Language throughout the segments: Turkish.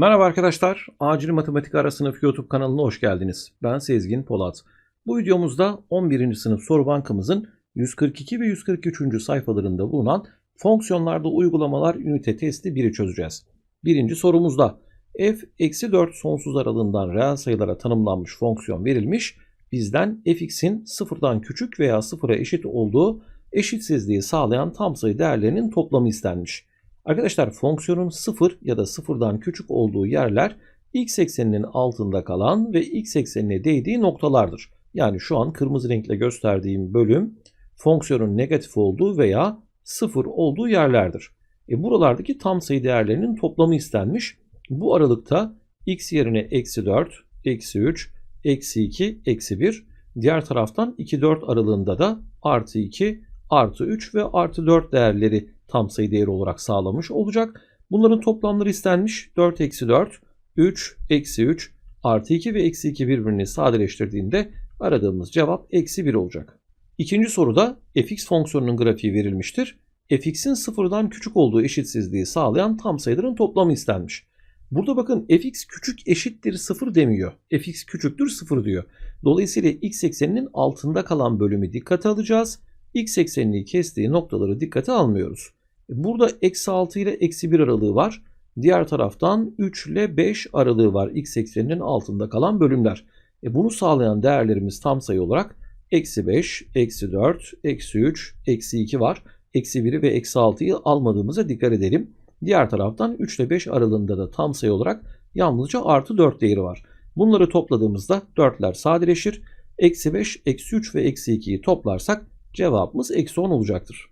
Merhaba arkadaşlar. Acil Matematik Ara Sınıf YouTube kanalına hoş geldiniz. Ben Sezgin Polat. Bu videomuzda 11. sınıf soru bankamızın 142 ve 143. sayfalarında bulunan fonksiyonlarda uygulamalar ünite testi 1'i çözeceğiz. Birinci sorumuzda f eksi 4 sonsuz aralığından reel sayılara tanımlanmış fonksiyon verilmiş. Bizden fx'in sıfırdan küçük veya sıfıra eşit olduğu eşitsizliği sağlayan tam sayı değerlerinin toplamı istenmiş. Arkadaşlar fonksiyonun 0 ya da 0'dan küçük olduğu yerler x ekseninin altında kalan ve x eksenine değdiği noktalardır. Yani şu an kırmızı renkle gösterdiğim bölüm fonksiyonun negatif olduğu veya 0 olduğu yerlerdir. E buralardaki tam sayı değerlerinin toplamı istenmiş. Bu aralıkta x yerine eksi 4, eksi 3, eksi 2, eksi 1. Diğer taraftan 2-4 aralığında da artı 2, artı 3 ve artı 4 değerleri tam sayı değeri olarak sağlamış olacak. Bunların toplamları istenmiş. 4 eksi 4, 3 eksi 3, artı 2 ve eksi 2 birbirini sadeleştirdiğinde aradığımız cevap eksi 1 olacak. İkinci soruda fx fonksiyonunun grafiği verilmiştir. fx'in sıfırdan küçük olduğu eşitsizliği sağlayan tam sayıların toplamı istenmiş. Burada bakın fx küçük eşittir 0 demiyor. fx küçüktür 0 diyor. Dolayısıyla x ekseninin altında kalan bölümü dikkate alacağız. x eksenini kestiği noktaları dikkate almıyoruz. Burada eksi 6 ile eksi 1 aralığı var. Diğer taraftan 3 ile 5 aralığı var x ekseninin altında kalan bölümler. E bunu sağlayan değerlerimiz tam sayı olarak eksi 5, eksi 4, eksi 3, eksi 2 var. Eksi 1'i ve eksi 6'yı almadığımıza dikkat edelim. Diğer taraftan 3 ile 5 aralığında da tam sayı olarak yalnızca artı 4 değeri var. Bunları topladığımızda 4'ler sadeleşir. Eksi 5, eksi 3 ve eksi 2'yi toplarsak cevabımız eksi 10 olacaktır.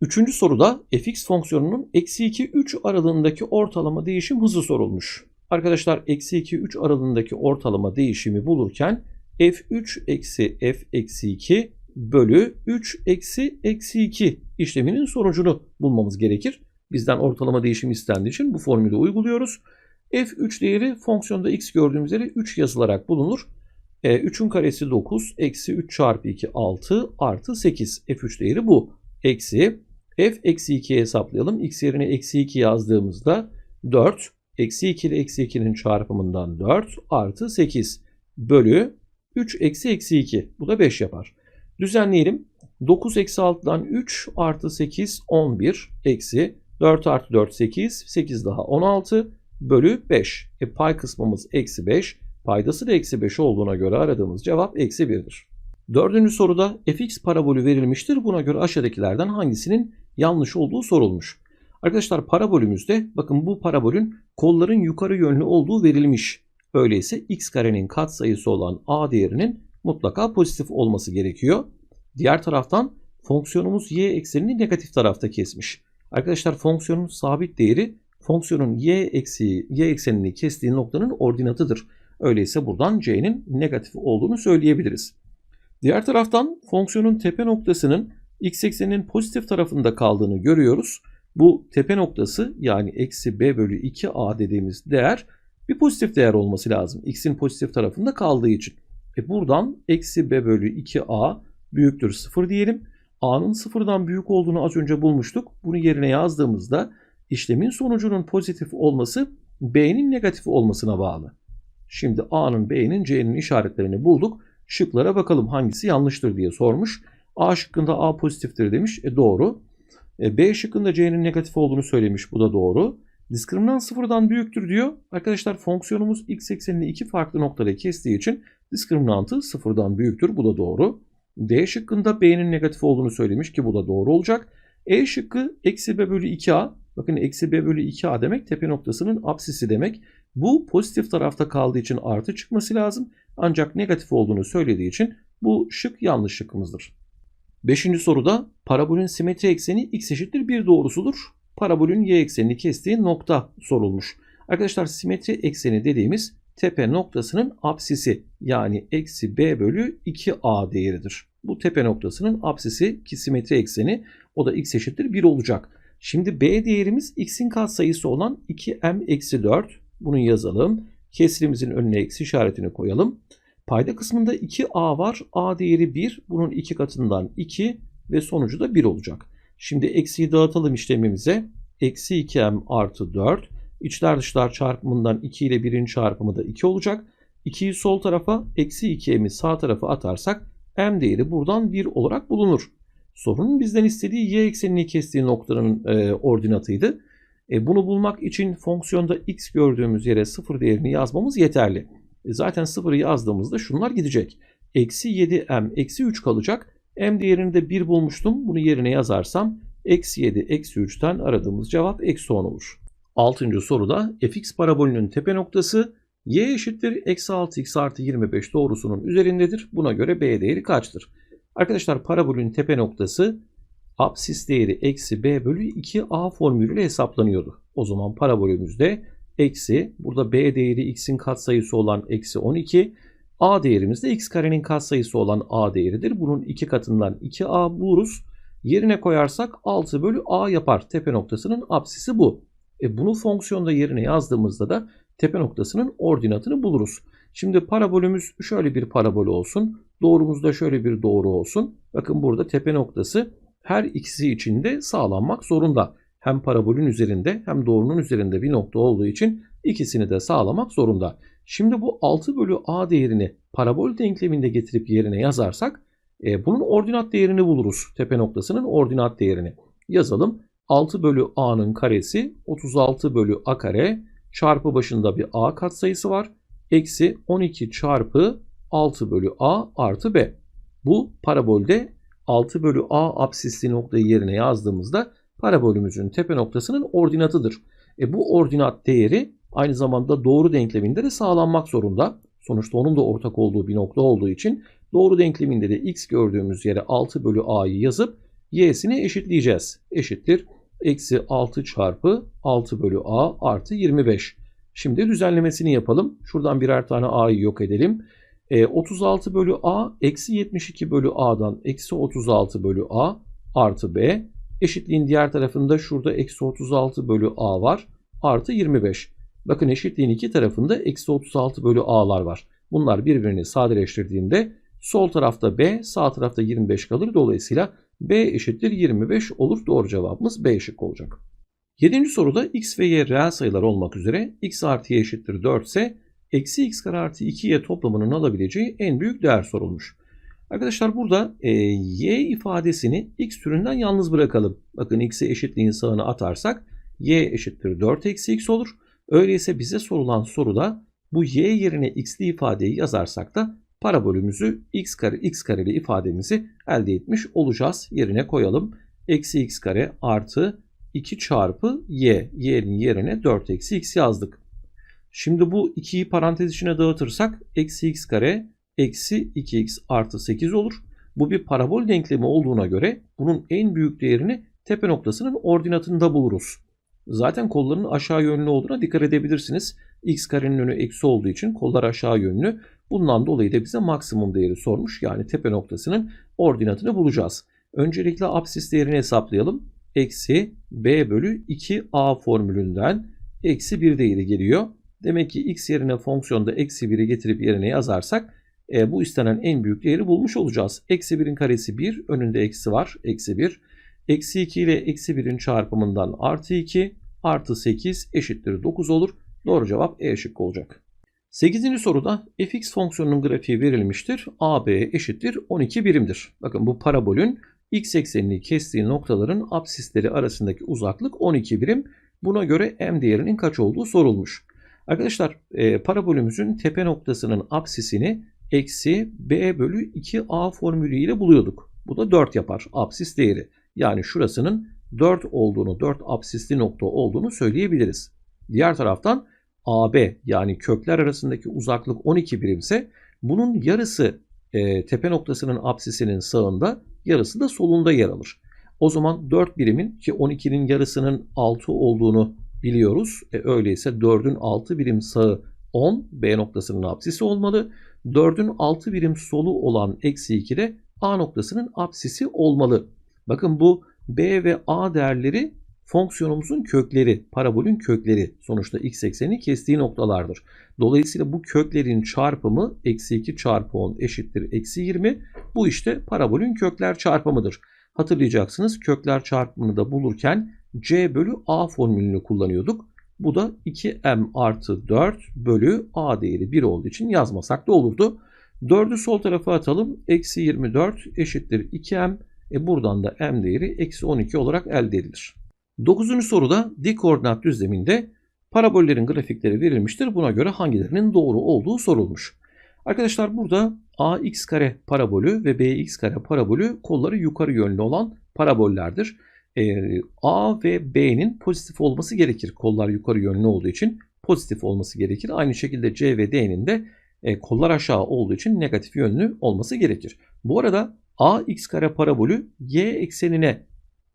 Üçüncü soruda fx fonksiyonunun eksi 2, 3 aralığındaki ortalama değişim hızı sorulmuş. Arkadaşlar eksi 2, 3 aralığındaki ortalama değişimi bulurken f3 eksi f eksi 2 bölü 3 eksi eksi 2 işleminin sonucunu bulmamız gerekir. Bizden ortalama değişim istendiği için bu formülü uyguluyoruz. f3 değeri fonksiyonda x gördüğümüz yere 3 yazılarak bulunur. E, 3'ün karesi 9, eksi 3 çarpı 2 6 artı 8. f3 değeri bu. Eksi f eksi 2'ye hesaplayalım. x yerine eksi 2 yazdığımızda 4. Eksi 2 ile eksi 2'nin çarpımından 4 artı 8 bölü 3 eksi eksi 2. Bu da 5 yapar. Düzenleyelim. 9 eksi 6'dan 3 artı 8 11 eksi 4 artı 4 8 8 daha 16 bölü 5. E, pay kısmımız eksi 5. Paydası da eksi 5 olduğuna göre aradığımız cevap eksi 1'dir. Dördüncü soruda fx parabolü verilmiştir. Buna göre aşağıdakilerden hangisinin yanlış olduğu sorulmuş. Arkadaşlar parabolümüzde bakın bu parabolün kolların yukarı yönlü olduğu verilmiş. Öyleyse x karenin katsayısı olan a değerinin mutlaka pozitif olması gerekiyor. Diğer taraftan fonksiyonumuz y eksenini negatif tarafta kesmiş. Arkadaşlar fonksiyonun sabit değeri fonksiyonun y eksi y eksenini kestiği noktanın ordinatıdır. Öyleyse buradan c'nin negatif olduğunu söyleyebiliriz. Diğer taraftan fonksiyonun tepe noktasının x ekseninin pozitif tarafında kaldığını görüyoruz. Bu tepe noktası yani eksi b bölü 2a dediğimiz değer bir pozitif değer olması lazım. x'in pozitif tarafında kaldığı için. E buradan eksi b bölü 2a büyüktür 0 diyelim. a'nın sıfırdan büyük olduğunu az önce bulmuştuk. Bunu yerine yazdığımızda işlemin sonucunun pozitif olması b'nin negatif olmasına bağlı. Şimdi a'nın b'nin c'nin işaretlerini bulduk. Şıklara bakalım hangisi yanlıştır diye sormuş. A şıkkında A pozitiftir demiş. E doğru. E, B şıkkında C'nin negatif olduğunu söylemiş. Bu da doğru. Diskriminant sıfırdan büyüktür diyor. Arkadaşlar fonksiyonumuz x eksenini iki farklı noktada kestiği için diskriminantı sıfırdan büyüktür. Bu da doğru. D şıkkında B'nin negatif olduğunu söylemiş ki bu da doğru olacak. E şıkkı eksi B bölü 2A. Bakın eksi B bölü 2A demek tepe noktasının apsisi demek. Bu pozitif tarafta kaldığı için artı çıkması lazım. Ancak negatif olduğunu söylediği için bu şık yanlış şıkkımızdır. Beşinci soruda parabolün simetri ekseni x eşittir 1 doğrusudur. Parabolün y eksenini kestiği nokta sorulmuş. Arkadaşlar simetri ekseni dediğimiz tepe noktasının apsisi yani eksi b bölü 2a değeridir. Bu tepe noktasının apsisi ki simetri ekseni o da x eşittir 1 olacak. Şimdi b değerimiz x'in katsayısı olan 2m eksi 4. Bunu yazalım. Kesrimizin önüne eksi işaretini koyalım. Payda kısmında 2a var. a değeri 1. Bunun 2 katından 2 ve sonucu da 1 olacak. Şimdi eksiyi dağıtalım işlemimize. Eksi 2m artı 4. İçler dışlar çarpımından 2 ile 1'in çarpımı da 2 olacak. 2'yi sol tarafa eksi 2m'i sağ tarafa atarsak m değeri buradan 1 olarak bulunur. Sorunun bizden istediği y eksenini kestiği noktanın e, ordinatıydı. E, bunu bulmak için fonksiyonda x gördüğümüz yere 0 değerini yazmamız yeterli. E, zaten 0'ı yazdığımızda şunlar gidecek. Eksi 7m eksi 3 kalacak. m değerini de 1 bulmuştum. Bunu yerine yazarsam eksi 7 eksi 3'ten aradığımız cevap eksi 10 olur. Altıncı soruda fx parabolünün tepe noktası y eşittir eksi 6x artı 25 doğrusunun üzerindedir. Buna göre b değeri kaçtır? Arkadaşlar parabolün tepe noktası absis değeri eksi b bölü 2a formülüyle hesaplanıyordu. O zaman parabolümüzde eksi burada b değeri x'in katsayısı olan eksi 12 a değerimiz de x karenin katsayısı olan a değeridir. Bunun iki katından 2a buluruz. Yerine koyarsak 6 bölü a yapar. Tepe noktasının absisi bu. E bunu fonksiyonda yerine yazdığımızda da tepe noktasının ordinatını buluruz. Şimdi parabolümüz şöyle bir parabol olsun. Doğrumuzda şöyle bir doğru olsun. Bakın burada tepe noktası her ikisi için de sağlanmak zorunda. Hem parabolün üzerinde hem doğrunun üzerinde bir nokta olduğu için ikisini de sağlamak zorunda. Şimdi bu 6 bölü a değerini parabol denkleminde getirip yerine yazarsak e, bunun ordinat değerini buluruz. Tepe noktasının ordinat değerini. Yazalım. 6 bölü a'nın karesi 36 bölü a kare çarpı başında bir a katsayısı var. Eksi 12 çarpı 6 bölü a artı b. Bu parabolde 6 bölü a absisli noktayı yerine yazdığımızda parabolümüzün tepe noktasının ordinatıdır. E bu ordinat değeri aynı zamanda doğru denkleminde de sağlanmak zorunda. Sonuçta onun da ortak olduğu bir nokta olduğu için doğru denkleminde de x gördüğümüz yere 6 bölü a'yı yazıp y'sini eşitleyeceğiz. Eşittir. Eksi 6 çarpı 6 bölü a artı 25. Şimdi düzenlemesini yapalım. Şuradan birer tane a'yı yok edelim. E, 36 bölü a eksi 72 bölü a'dan eksi 36 bölü a artı b. Eşitliğin diğer tarafında şurada eksi 36 bölü a var. Artı 25. Bakın eşitliğin iki tarafında eksi 36 bölü a'lar var. Bunlar birbirini sadeleştirdiğinde sol tarafta b sağ tarafta 25 kalır. Dolayısıyla b eşittir 25 olur. Doğru cevabımız b şık olacak. Yedinci soruda x ve y reel sayılar olmak üzere x artı y eşittir 4 ise eksi x kare artı 2y toplamının alabileceği en büyük değer sorulmuş. Arkadaşlar burada e, y ifadesini x türünden yalnız bırakalım. Bakın x'e eşitliğin sağına atarsak y eşittir 4 eksi x olur. Öyleyse bize sorulan soruda bu y yerine x'li ifadeyi yazarsak da parabolümüzü x kare x kareli ifademizi elde etmiş olacağız. Yerine koyalım. Eksi x kare artı 2 çarpı y. y'nin yerine 4 eksi x yazdık. Şimdi bu 2'yi parantez içine dağıtırsak eksi x kare eksi 2x artı 8 olur. Bu bir parabol denklemi olduğuna göre bunun en büyük değerini tepe noktasının ordinatında buluruz. Zaten kolların aşağı yönlü olduğuna dikkat edebilirsiniz. x karenin önü eksi olduğu için kollar aşağı yönlü. Bundan dolayı da bize maksimum değeri sormuş. Yani tepe noktasının ordinatını bulacağız. Öncelikle absis değerini hesaplayalım. Eksi b bölü 2a formülünden eksi 1 değeri geliyor. Demek ki x yerine fonksiyonda eksi 1'i getirip yerine yazarsak e, bu istenen en büyük değeri bulmuş olacağız. Eksi 1'in karesi 1, önünde eksi var, eksi 1. Eksi 2 ile eksi 1'in çarpımından artı 2 artı 8 eşittir 9 olur. Doğru cevap E şıkkı olacak. 8. soruda fx fonksiyonunun grafiği verilmiştir. AB eşittir 12 birimdir. Bakın bu parabolün x eksenini kestiği noktaların absisleri arasındaki uzaklık 12 birim. Buna göre m değerinin kaç olduğu sorulmuş. Arkadaşlar e, parabolümüzün tepe noktasının absisini eksi b bölü 2a formülüyle buluyorduk. Bu da 4 yapar absis değeri. Yani şurasının 4 olduğunu, 4 absisli nokta olduğunu söyleyebiliriz. Diğer taraftan AB yani kökler arasındaki uzaklık 12 birimse bunun yarısı e, tepe noktasının absisinin sağında, yarısı da solunda yer alır. O zaman 4 birimin ki 12'nin yarısının 6 olduğunu biliyoruz. E, öyleyse 4'ün 6 birim sağı 10 B noktasının absisi olmalı. 4'ün 6 birim solu olan eksi 2 de A noktasının absisi olmalı. Bakın bu B ve A değerleri fonksiyonumuzun kökleri, parabolün kökleri sonuçta x ekseni kestiği noktalardır. Dolayısıyla bu köklerin çarpımı eksi 2 çarpı 10 eşittir eksi 20. Bu işte parabolün kökler çarpımıdır. Hatırlayacaksınız kökler çarpımını da bulurken c bölü a formülünü kullanıyorduk. Bu da 2m artı 4 bölü a değeri 1 olduğu için yazmasak da olurdu. 4'ü sol tarafa atalım. Eksi 24 eşittir 2m. E buradan da m değeri eksi 12 olarak elde edilir. 9. soruda dik koordinat düzleminde parabollerin grafikleri verilmiştir. Buna göre hangilerinin doğru olduğu sorulmuş. Arkadaşlar burada ax kare parabolü ve bx kare parabolü kolları yukarı yönlü olan parabollerdir. Ee, A ve B'nin pozitif olması gerekir. Kollar yukarı yönlü olduğu için pozitif olması gerekir. Aynı şekilde C ve D'nin de e, kollar aşağı olduğu için negatif yönlü olması gerekir. Bu arada ax kare parabolü y eksenine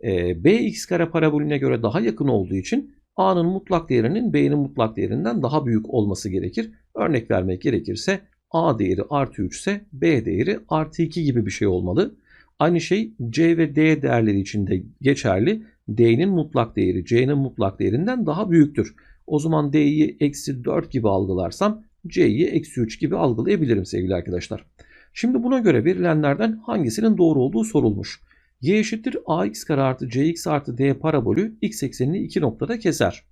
e, bx kare parabolüne göre daha yakın olduğu için a'nın mutlak değerinin b'nin mutlak değerinden daha büyük olması gerekir. Örnek vermek gerekirse a değeri artı 3 ise b değeri artı 2 gibi bir şey olmalı. Aynı şey c ve d değerleri için de geçerli. d'nin mutlak değeri c'nin mutlak değerinden daha büyüktür. O zaman d'yi eksi 4 gibi algılarsam c'yi eksi 3 gibi algılayabilirim sevgili arkadaşlar. Şimdi buna göre verilenlerden hangisinin doğru olduğu sorulmuş. y eşittir ax kare artı cx artı d parabolü x eksenini iki noktada keser.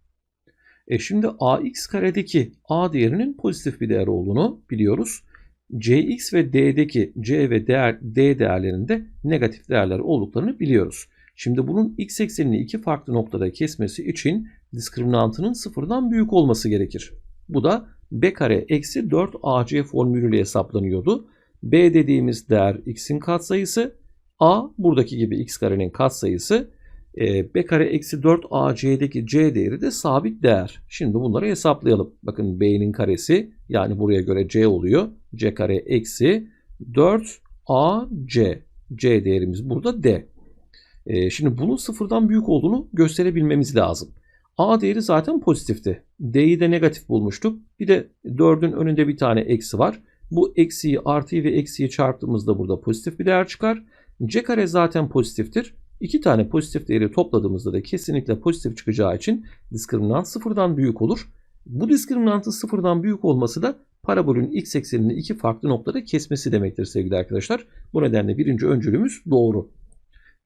E şimdi ax karedeki a değerinin pozitif bir değer olduğunu biliyoruz. Cx ve d'deki c ve değer, d değerlerinde negatif değerler olduklarını biliyoruz. Şimdi bunun x eksenini iki farklı noktada kesmesi için diskriminantının sıfırdan büyük olması gerekir. Bu da b kare eksi 4ac formülüyle hesaplanıyordu. b dediğimiz değer x'in katsayısı, a buradaki gibi x karenin katsayısı, e, b kare eksi 4ac'deki c değeri de sabit değer. Şimdi bunları hesaplayalım. Bakın b'nin karesi yani buraya göre c oluyor. c kare eksi 4ac. c değerimiz burada d. E, şimdi bunun sıfırdan büyük olduğunu gösterebilmemiz lazım. A değeri zaten pozitifti. D'yi de negatif bulmuştuk. Bir de 4'ün önünde bir tane eksi var. Bu eksiyi artıyı ve eksiyi çarptığımızda burada pozitif bir değer çıkar. C kare zaten pozitiftir. İki tane pozitif değeri topladığımızda da kesinlikle pozitif çıkacağı için diskriminant sıfırdan büyük olur. Bu diskriminantın sıfırdan büyük olması da parabolün x eksenini iki farklı noktada kesmesi demektir sevgili arkadaşlar. Bu nedenle birinci öncülümüz doğru.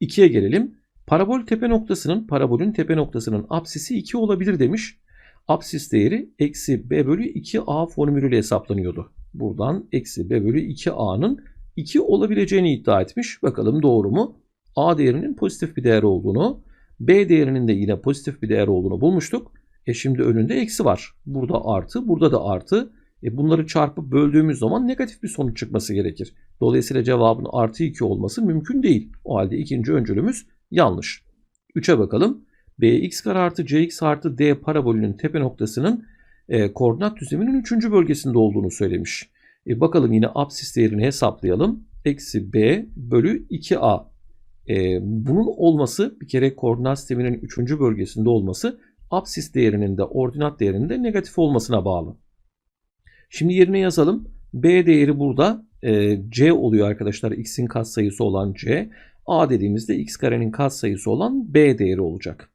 2'ye gelelim. Parabol tepe noktasının, parabolün tepe noktasının apsisi 2 olabilir demiş. Apsis değeri eksi b bölü 2a formülüyle hesaplanıyordu. Buradan eksi b bölü 2a'nın 2 olabileceğini iddia etmiş. Bakalım doğru mu? A değerinin pozitif bir değer olduğunu, b değerinin de yine pozitif bir değer olduğunu bulmuştuk. E şimdi önünde eksi var. Burada artı, burada da artı. E bunları çarpıp böldüğümüz zaman negatif bir sonuç çıkması gerekir. Dolayısıyla cevabın artı 2 olması mümkün değil. O halde ikinci öncülümüz Yanlış. 3'e bakalım. bx kare artı cx artı d parabolünün tepe noktasının e, koordinat düzleminin 3. bölgesinde olduğunu söylemiş. E, bakalım yine absis değerini hesaplayalım. Eksi b bölü 2a. E, bunun olması bir kere koordinat sisteminin 3. bölgesinde olması absis değerinin de ordinat değerinin de negatif olmasına bağlı. Şimdi yerine yazalım. b değeri burada e, c oluyor arkadaşlar. x'in katsayısı olan c. A dediğimizde x karenin katsayısı olan b değeri olacak.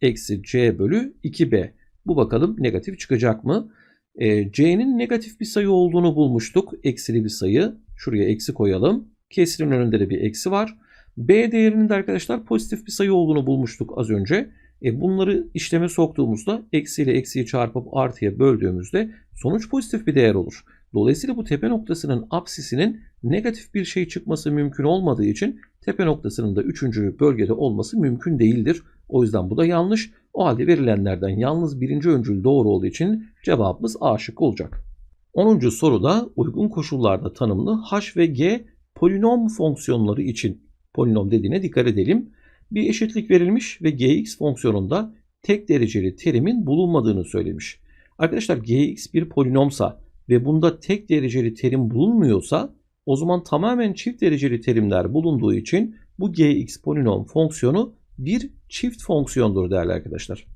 Eksi c bölü 2b. Bu bakalım negatif çıkacak mı? E, c'nin negatif bir sayı olduğunu bulmuştuk. Eksili bir sayı. Şuraya eksi koyalım. Kesirin önünde de bir eksi var. B değerinin de arkadaşlar pozitif bir sayı olduğunu bulmuştuk az önce. E, bunları işleme soktuğumuzda eksi ile eksiyi çarpıp artıya böldüğümüzde sonuç pozitif bir değer olur. Dolayısıyla bu tepe noktasının apsisinin negatif bir şey çıkması mümkün olmadığı için tepe noktasının da 3. bölgede olması mümkün değildir. O yüzden bu da yanlış. O halde verilenlerden yalnız birinci öncül doğru olduğu için cevabımız A şık olacak. 10. soruda uygun koşullarda tanımlı h ve g polinom fonksiyonları için polinom dediğine dikkat edelim. Bir eşitlik verilmiş ve gx fonksiyonunda tek dereceli terimin bulunmadığını söylemiş. Arkadaşlar gx bir polinomsa ve bunda tek dereceli terim bulunmuyorsa o zaman tamamen çift dereceli terimler bulunduğu için bu gx polinom fonksiyonu bir çift fonksiyondur değerli arkadaşlar.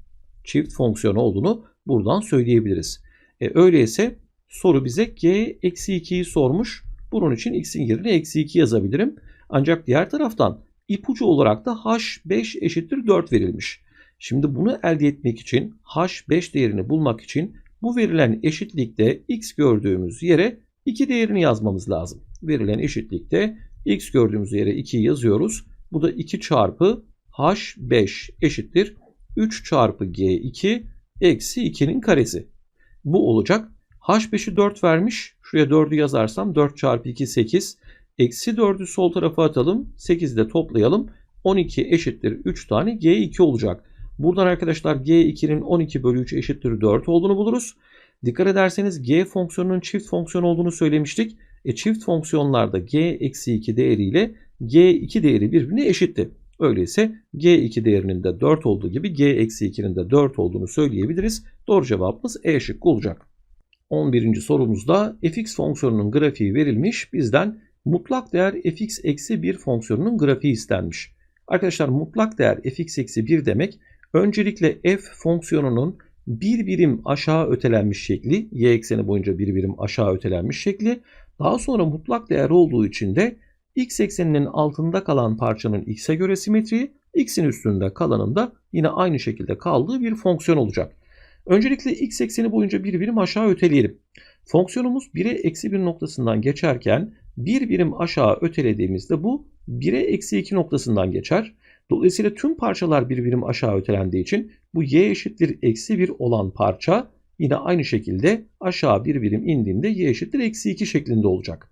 Çift fonksiyon olduğunu buradan söyleyebiliriz. E, öyleyse soru bize g eksi 2'yi sormuş. Bunun için x'in yerine eksi 2 yazabilirim. Ancak diğer taraftan ipucu olarak da h5 eşittir 4 verilmiş. Şimdi bunu elde etmek için h5 değerini bulmak için bu verilen eşitlikte x gördüğümüz yere 2 değerini yazmamız lazım. Verilen eşitlikte x gördüğümüz yere 2 yazıyoruz. Bu da 2 çarpı h5 eşittir 3 çarpı g2 eksi 2'nin karesi. Bu olacak. H5'i 4 vermiş. Şuraya 4'ü yazarsam 4 çarpı 2 8. Eksi 4'ü sol tarafa atalım. 8'i de toplayalım. 12 eşittir 3 tane G2 olacak. Buradan arkadaşlar G2'nin 12 bölü 3 eşittir 4 olduğunu buluruz. Dikkat ederseniz G fonksiyonunun çift fonksiyon olduğunu söylemiştik. E çift fonksiyonlarda G eksi 2 değeriyle G2 değeri birbirine eşitti. Öyleyse G2 değerinin de 4 olduğu gibi G eksi 2'nin de 4 olduğunu söyleyebiliriz. Doğru cevabımız E şıkkı olacak. 11. sorumuzda fx fonksiyonunun grafiği verilmiş. Bizden mutlak değer fx eksi 1 fonksiyonunun grafiği istenmiş. Arkadaşlar mutlak değer fx eksi 1 demek öncelikle f fonksiyonunun bir birim aşağı ötelenmiş şekli, y ekseni boyunca bir birim aşağı ötelenmiş şekli, daha sonra mutlak değer olduğu için de x ekseninin altında kalan parçanın x'e göre simetriği, x'in üstünde kalanın da yine aynı şekilde kaldığı bir fonksiyon olacak. Öncelikle x ekseni boyunca bir birim aşağı öteleyelim. Fonksiyonumuz 1'e eksi 1 noktasından geçerken bir birim aşağı ötelediğimizde bu 1'e eksi 2 noktasından geçer. Dolayısıyla tüm parçalar bir birim aşağı ötelendiği için bu y eşittir eksi 1 olan parça yine aynı şekilde aşağı bir birim indiğinde y eşittir eksi 2 şeklinde olacak.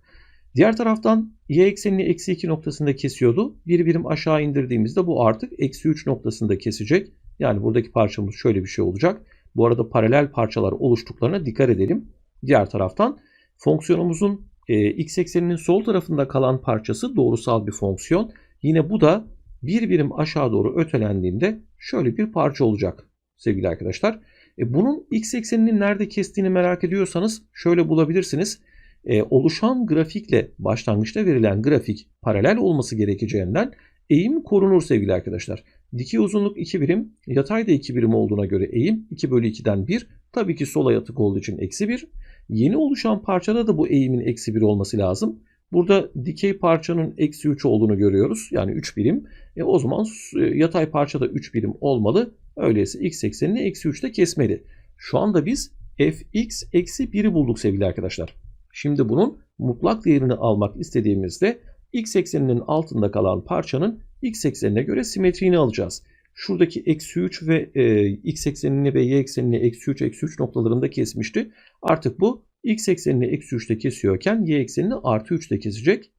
Diğer taraftan y eksenini eksi 2 noktasında kesiyordu. Bir birim aşağı indirdiğimizde bu artık eksi 3 noktasında kesecek. Yani buradaki parçamız şöyle bir şey olacak. Bu arada paralel parçalar oluştuklarına dikkat edelim. Diğer taraftan fonksiyonumuzun e, x ekseninin sol tarafında kalan parçası doğrusal bir fonksiyon. Yine bu da bir birim aşağı doğru ötelendiğinde şöyle bir parça olacak sevgili arkadaşlar. E, bunun x ekseninin nerede kestiğini merak ediyorsanız şöyle bulabilirsiniz. E, oluşan grafikle başlangıçta verilen grafik paralel olması gerekeceğinden eğim korunur sevgili arkadaşlar. Dikey uzunluk 2 birim, yatay da 2 birim olduğuna göre eğim 2 bölü 2'den 1. Tabii ki sola yatık olduğu için eksi 1. Yeni oluşan parçada da bu eğimin eksi 1 olması lazım. Burada dikey parçanın eksi 3 olduğunu görüyoruz. Yani 3 birim. E o zaman e, yatay parça da 3 birim olmalı. Öyleyse x eksenini eksi 3'te kesmeli. Şu anda biz fx eksi 1'i bulduk sevgili arkadaşlar. Şimdi bunun mutlak değerini almak istediğimizde x ekseninin altında kalan parçanın x eksenine göre simetriğini alacağız. Şuradaki eksi 3 ve e, x eksenini ve y eksenini eksi 3 eksi 3 noktalarında kesmişti. Artık bu x eksenini eksi 3'te kesiyorken y eksenini artı 3'te kesecek.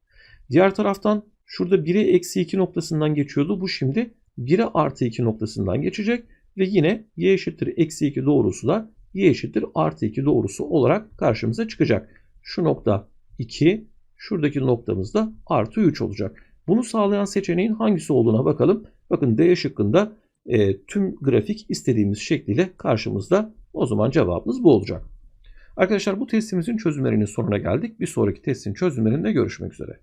Diğer taraftan şurada 1'e eksi 2 noktasından geçiyordu. Bu şimdi 1'e artı 2 noktasından geçecek. Ve yine y eşittir eksi 2 doğrusu da y eşittir artı 2 doğrusu olarak karşımıza çıkacak. Şu nokta 2, şuradaki noktamız da artı 3 olacak. Bunu sağlayan seçeneğin hangisi olduğuna bakalım. Bakın D şıkkında e, tüm grafik istediğimiz şekliyle karşımızda. O zaman cevabımız bu olacak. Arkadaşlar bu testimizin çözümlerinin sonuna geldik. Bir sonraki testin çözümlerinde görüşmek üzere.